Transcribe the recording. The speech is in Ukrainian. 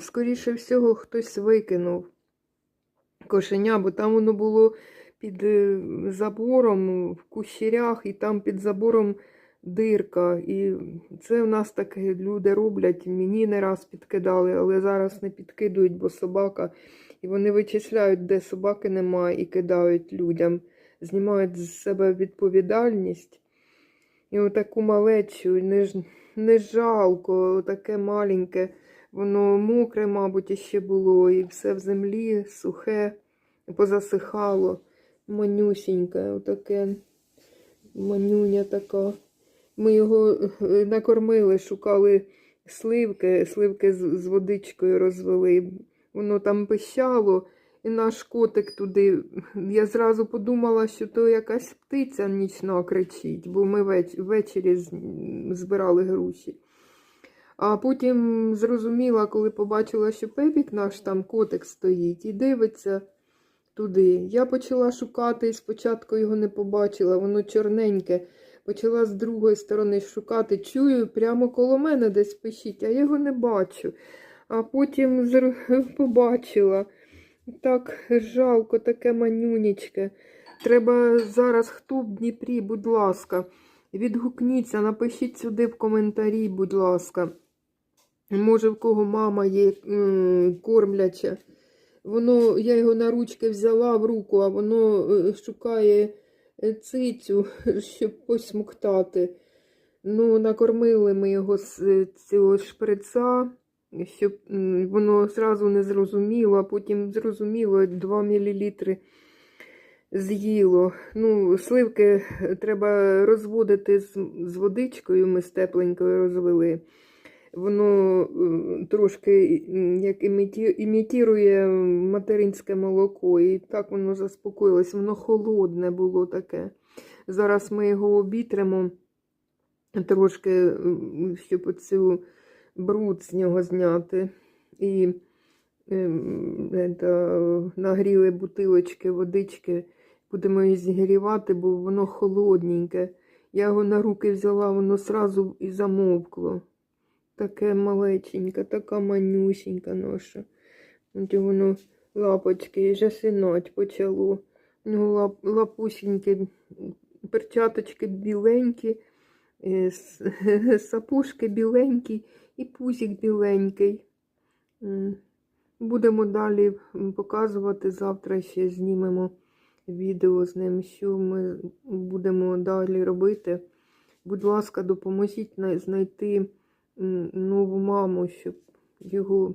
скоріше всього, хтось викинув кошеня, бо там воно було під е, забором в кущерях, і там під забором дирка. І це в нас таке люди роблять. Мені не раз підкидали, але зараз не підкидують, бо собака. І вони вичисляють, де собаки немає, і кидають людям, знімають з себе відповідальність. І отаку малечу, не, не жалко, таке маленьке, воно мокре, мабуть, іще було, і все в землі сухе, позасихало, манюсіньке, отаке, манюня така. Ми його е, накормили, шукали сливки, сливки з, водичкою розвели. Воно там пищало, і наш котик туди. Я зразу подумала, що то якась птиця нічна кричить, бо ми веч- ввечері збирали груші. А потім зрозуміла, коли побачила, що Пепік наш там котик стоїть і дивиться туди. Я почала шукати і спочатку його не побачила, воно чорненьке. Почала з другої сторони шукати, чую, прямо коло мене десь пищить, а я його не бачу. А потім зр- побачила. Так жалко, таке манюнечке. Треба зараз, хто в Дніпрі, будь ласка, відгукніться, напишіть сюди в коментарі, будь ласка. Може, в кого мама є кормляча. Воно, я його на ручки взяла в руку, а воно е, шукає е, цицю, щоб посмоктати. Ну, накормили ми його з е, цього шприца, щоб воно зразу не зрозуміло, а потім зрозуміло 2 мл з'їло. Ну, сливки треба розводити з водичкою, ми з тепленькою розвели. Воно е, трошки як імітірує материнське молоко, і так воно заспокоїлось. Воно холодне було таке. Зараз ми його обітримо трошки, щоб оцю бруд з нього зняти. І ем, нагріли бутилочки, водички. Будемо її зігрівати, бо воно холодненьке. Я його на руки взяла, воно сразу і замовкло. Таке малеченьке, така манюсінька наша. От воно лапочки жасинать почало. У нього лап, лапусінькі, перчаточки біленькі, е, с- сапожки біленькі і пузик біленький. Будемо далі показувати. Завтра ще знімемо відео з ним, що ми будемо далі робити. Будь ласка, допоможіть знайти нову маму, щоб його